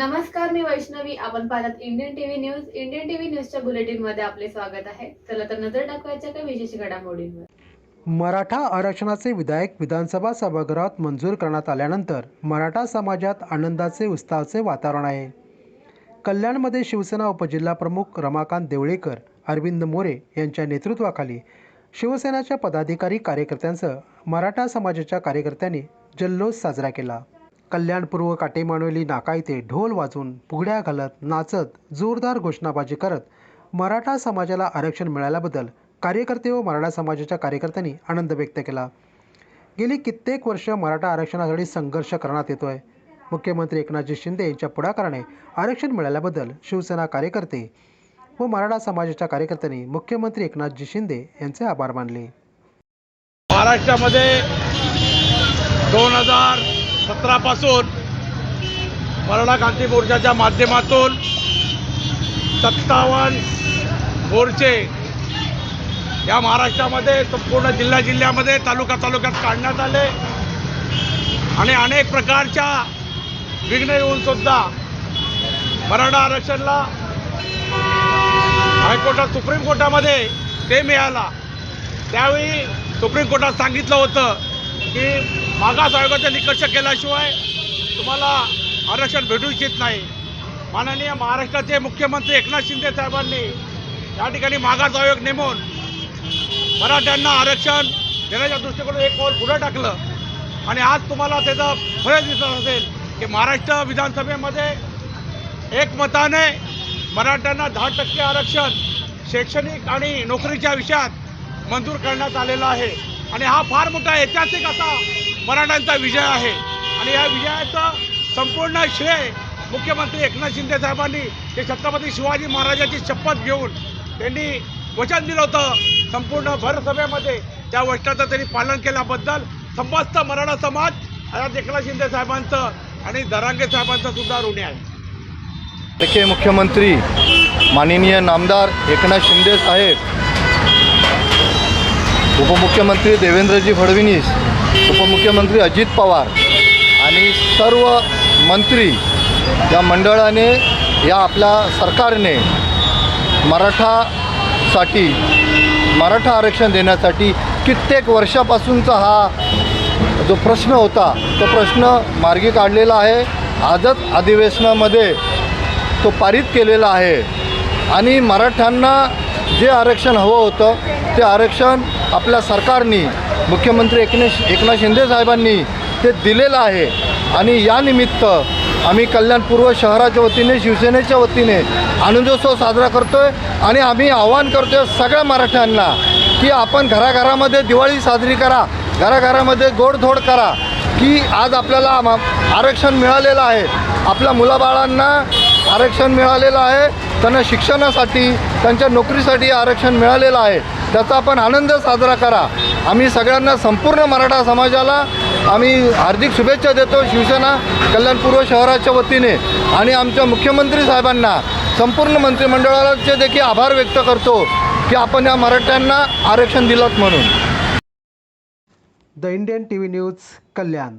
नमस्कार मी वैष्णवी. आपण पाहतात Indian TV news Indian TV न्यूजच्या बुलेटिनमध्ये आपले स्वागत आहे. चला तर नजर टाकवायच्या काही विशेष घडामोडींवर. मराठा आरक्षणाचे विधायक विधानसभा सभागृहात मंजूर करण्यात आल्यानंतर मराठा समाजात आनंदाचे उत्साहाचे वातावरण आहे. कल्याणमध्ये शिवसेना उपजिल्हाप्रमुख रमाकांत देवळेकर अरविंद मोरे यांच्या नेतृत्वाखाली शिवसेनाच्या पदाधिकारी कार्यकर्त्यांसह मराठा समाजाच्या कार्यकर्त्यांनी जल्लोष साजरा केला. कल्याणपूर्व काटेमानवली नाका येथे ढोल वाजवून फुगड्या घालत नाचत जोरदार घोषणाबाजी करत मराठा समाजाला आरक्षण मिळाल्याबद्दल कार्यकर्ते व मराठा समाजाच्या कार्यकर्त्यांनी आनंद व्यक्त केला. गेली कित्येक वर्ष मराठा आरक्षणासाठी संघर्ष करण्यात येतोय. मुख्यमंत्री एकनाथजी शिंदे यांच्या पुढाकाराने आरक्षण मिळाल्याबद्दल शिवसेना कार्यकर्ते व मराठा समाजाच्या कार्यकर्त्यांनी मुख्यमंत्री एकनाथजी शिंदे यांचे आभार मानले. महाराष्ट्रामध्ये दोन हजार सतरापासून मराठा क्रांती मोर्चाच्या माध्यमातून सत्तावन्न मोर्चे या महाराष्ट्रामध्ये संपूर्ण जिल्ह्या जिल्ह्यामध्ये तालुका तालुक्यात काढण्यात आले. आणि अनेक प्रकारच्या विघ्न येऊन सुद्धा मराठा आरक्षणला हायकोर्टात सुप्रीम कोर्टामध्ये ते मिळाला. त्यावेळी सुप्रीम कोर्टात सांगितलं होतं की मागास आयोगाचा निकष केल्याशिवाय तुम्हाला आरक्षण भेटू इच्छित नाही. माननीय महाराष्ट्राचे मुख्यमंत्री एकनाथ शिंदे साहेबांनी या ठिकाणी मागास आयोग नेमून मराठ्यांना आरक्षण देण्याच्या दृष्टिकोनातून एक पाऊल पुढे टाकलं. आणि आज तुम्हाला त्याचं फळ दिसत असेल की महाराष्ट्र विधानसभेमध्ये एकमताने मराठ्यांना दहा टक्के आरक्षण शैक्षणिक आणि नोकरीच्या विषयात मंजूर करण्यात आलेलं आहे. आणि हा फार मोठा ऐतिहासिक असा मराठ्यांचा विजय आहे. आणि या विजयाचं संपूर्ण श्रेय मुख्यमंत्री एकनाथ शिंदे साहेबांनी ते छत्रपती शिवाजी महाराजांची शपथ घेऊन त्यांनी वचन दिलं होतं. संपूर्ण भरसभेमध्ये त्या वचनाचं त्यांनी पालन केल्याबद्दल समस्त मराठा समाज आज एकनाथ शिंदे साहेबांचं आणि दरांगे साहेबांचं सुद्धा ऋणी आहे. लाडके मुख्यमंत्री माननीय नामदार एकनाथ शिंदे साहेब उपमुख्यमंत्री देवेंद्रजी फडणवीस उपमुख्यमंत्री अजित पवार आणि सर्व मंत्री या मंडळाने या आपल्या सरकारने मराठासाठी मराठा आरक्षण देण्यासाठी कित्येक वर्षापासूनचा हा जो प्रश्न होता तो प्रश्न मार्गी काढलेला आहे. आजच अधिवेशनामध्ये तो पारित केलेला आहे. आणि मराठ्यांना जे आरक्षण हवं होतं ते आरक्षण आपल्या सरकारनी मुख्यमंत्री एकनाथ एकनाथ शिंदे साहेबांनी ते दिलेलं आहे. आणि यानिमित्त आम्ही कल्याणपूर्व शहराच्या वतीने शिवसेनेच्या वतीने आनंदोत्सव साजरा करतो आहे आणि आम्ही आवाहन करतो आहे सगळ्या मराठ्यांना की आपण घराघरामध्ये दिवाळी साजरी करा घराघरामध्ये गोडधोड करा की आज आपल्याला आरक्षण मिळालेलं आहे. आपल्या मुलाबाळांना आरक्षण मिळालेलं आहे. त्यांना शिक्षणासाठी त्यांच्या नोकरीसाठी आरक्षण मिळालेलं आहे. त्याचा आपण आनंद साजरा करा. आम्ही सगळ्यांना संपूर्ण मराठा समाजाला आम्ही हार्दिक शुभेच्छा देतो शिवसेना कल्याणपूर्व शहराच्या वतीने. आणि आमच्या मुख्यमंत्री साहेबांना संपूर्ण मंत्रिमंडळाचे देखील आभार व्यक्त करतो की आपण या मराठ्यांना आरक्षण दिलं म्हणून. The Indian T V news Kalyan.